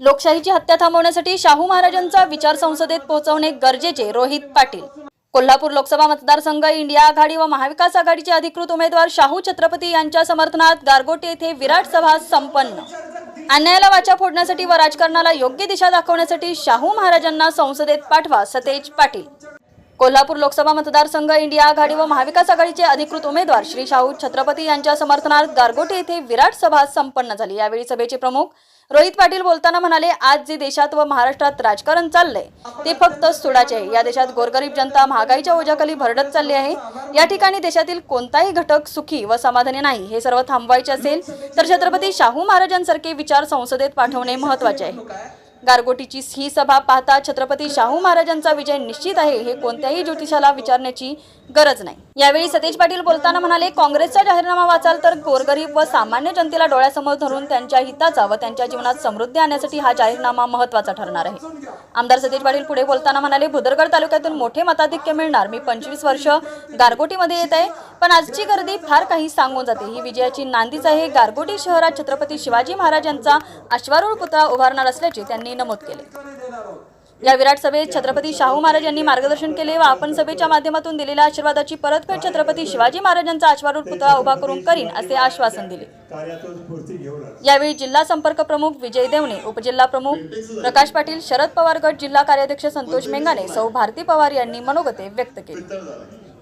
लोकशाहीची हत्या थांबवण्यासाठी शाहू महाराजांचा विचार संसदेत पोहोचवणे गरजेचे रोहित पाटील. कोल्हापूर लोकसभा मतदारसंघ इंडिया आघाडी व महाविकास आघाडीचे अधिकृत उमेदवार शाहू छत्रपती यांच्या समर्थनात गारगोटे येथे विराट सभा संपन्न. अन्यायाला वाचा फोडण्यासाठी व राजकारणाला योग्य दिशा दाखवण्यासाठी शाहू महाराजांना संसदेत पाठवा सतेज पाटील. कोल्हापूर लोकसभा मतदारसंघ इंडिया आघाडी व महाविकास आघाडीचे अधिकृत उमेदवार श्री शाहू छत्रपती यांच्या समर्थनार्थ गारगोटी येथे विराट सभा संपन्न झाली. यावेळी सभेचे प्रमुख रोहित पाटील बोलताना म्हणाले आज जे देशात व महाराष्ट्रात राजकारण चाललंय ते फक्त सुडाचे आहे. या देशात गोरगरीब जनता महागाईच्या ओझ्याखाली भरडत चालली आहे. या ठिकाणी देशातील कोणताही घटक सुखी व समाधानी नाही. हे सर्व थांबवायचे असेल तर छत्रपती शाहू महाराजांसारखे विचार संसदेत पाठवणे महत्त्वाचे आहे. गारगोटीची ही सभा पाहता छत्रपती शाहू महाराजांचा विजय निश्चित आहे हे कोणत्याही ज्योतिषाला विचारण्याची गरज नाही. यावेळी सतेज पाटील बोलताना म्हणाले काँग्रेसचा जाहीरनामा वाचाल तर गोरगरीब व सामान्य जनतेला डोळ्यासमोर धरून त्यांच्या हिताचा व त्यांच्या जीवनात समृद्धी आणण्यासाठी हा जाहीरनामा महत्त्वाचा ठरणार आहे. आमदार सतेज पाटील पुढे बोलताना म्हणाले भुदरगड तालुक्यातून मोठे मताधिक्य मिळणार मी पंचवीस वर्ष गारगोटीमध्ये येत आहे पण आजची गर्दी फार काही सांगून जाते. ही विजयाची नांदीच आहे. गारगोटी शहरात छत्रपती शिवाजी महाराजांचा अश्वारूढ पुतळा उभारणार असल्याचे त्यांनी यांनी नमूद केले. या विराट सभेत छत्रपती शाहू महाराज यांनी मार्गदर्शन केले व आपण सभेच्या माध्यमातून दिलेल्या आशीर्वादाची परतफेड छत्रपती शिवाजी महाराजांचा आश्वारूढ पुतळा उभा करून करीन असे आश्वासन दिले. यावेळी जिल्हा संपर्क प्रमुख विजय देवणे उपजिल्हा प्रमुख प्रकाश पाटील शरद पवार गट जिल्हा कार्याध्यक्ष संतोष मेंगाने सौ भारती पवार यांनी मनोगते व्यक्त केले.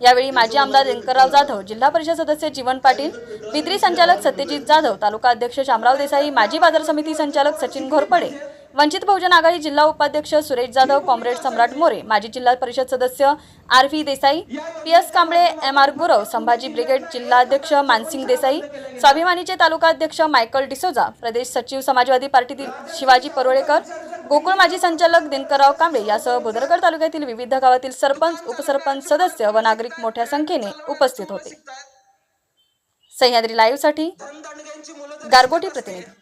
यावेळी माजी आमदार दिनकरराव जाधव जिल्हा परिषद सदस्य जीवन पाटील पित्री संचालक सत्यजित जाधव तालुका अध्यक्ष शामराव देसाई माजी बाजार समिती संचालक सचिन घोरपडे वंचित बहुजन आघाडी जिल्हा उपाध्यक्ष सुरेश जाधव कॉम्रेड सम्राट मोरे माजी जिल्हा परिषद सदस्य R V Desai P S Kamble M R Gurav Sambhaji brigade जिल्हाध्यक्ष मानसिंग देसाई स्वाभिमानीचे तालुका अध्यक्ष मायकल डिसोजा प्रदेश सचिव समाजवादी पार्टीतील शिवाजी परोळेकर गोकुळ माजी संचालक दिनकरराव कांबळे यासह भुदरगड तालुक्यातील विविध गावातील सरपंच उपसरपंच सदस्य व नागरिक मोठ्या संख्येने उपस्थित होते. सह्याद्री लाईव्हसाठी गारगोटी प्रतिनिधी.